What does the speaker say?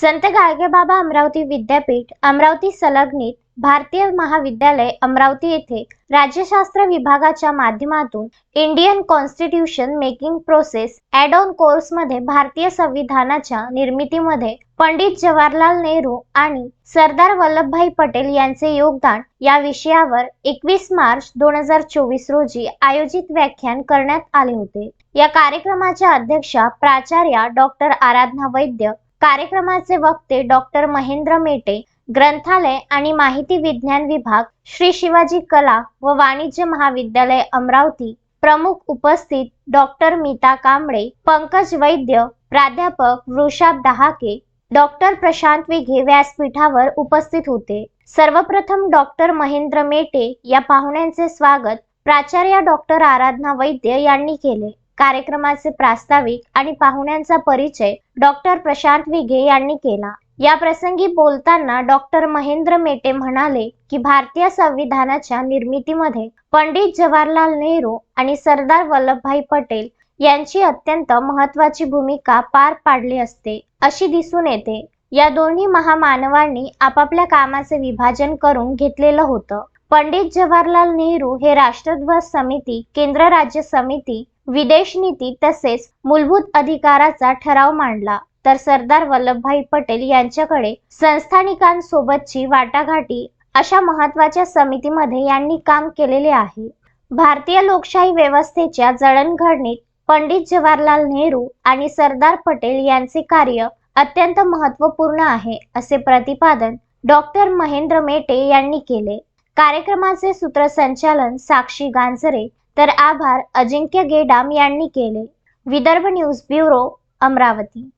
संत गाडगेबाबा अमरावती विद्यापीठ अमरावती संलग्नित भारतीय महाविद्यालय अमरावती येथे राज्यशास्त्र विभागाच्या माध्यमातून Indian constitution making process add on कोर्समध्ये भारतीय संविधानाच्या निर्मितीमध्ये पंडित जवाहरलाल नेहरू आणि सरदार वल्लभभाई पटेल यांचे योगदान या विषयावर एकवीस मार्च दोन हजार चोवीस रोजी आयोजित व्याख्यान करण्यात आले होते. या कार्यक्रमाच्या अध्यक्षा प्राचार्या डॉक्टर आराधना वैद्य कार्यक्रमाचे वक्ते डॉक्टर महेंद्र मेटे ग्रंथालय आणि माहिती विज्ञान विभाग श्री शिवाजी कला व वाणिज्य महाविद्यालय अमरावती. प्रमुख उपस्थित डॉक्टर मीता कांबळे पंकज वैद्य प्राध्यापक वृषाभ दहाके डॉक्टर प्रशांत विघे व्यासपीठावर उपस्थित होते. सर्वप्रथम डॉक्टर महेंद्र मेटे या पाहुण्यांचे स्वागत प्राचार्य डॉक्टर आराधना वैद्य यांनी केले. कार्यक्रमाचे प्रास्ताविक आणि पाहुण्यांचा परिचय डॉक्टर प्रशांत विघे यांनी केला. या प्रसंगी बोलताना डॉक्टर महेंद्र मेटे म्हणाले की भारतीय संविधानाच्या निर्मितीमध्ये पंडित जवाहरलाल नेहरू आणि सरदार वल्लभभाई पटेल यांची अत्यंत महत्वाची भूमिका पार पाडली असते अशी दिसून येते. या दोन्ही महामानवांनी आपापल्या कामाचे विभाजन करून घेतलेलं होतं. पंडित जवाहरलाल नेहरू हे राष्ट्रध्वज समिती केंद्र राज्य समिती विदेश नीती तसेच मूलभूत अधिकाराचा ठराव मांडला. तर सरदार वल्लभभाई पटेल यांच्याकडे संस्थानिकांसोबतची वाटाघाटी अशा महत्त्वाच्या समितीमध्ये यांनी काम केलेले आहे. भारतीय लोकशाही व्यवस्थेच्या जडणघडणीत पंडित जवाहरलाल नेहरू आणि सरदार पटेल यांचे कार्य अत्यंत महत्त्वपूर्ण आहे असे प्रतिपादन डॉक्टर महेंद्र मेटे यांनी केले. कार्यक्रमाचे सूत्रसंचालन साक्षी गांजरे तर आभार. अजिंक्य गेडाम यांनी केले. Vidarbha news bureau Amravati.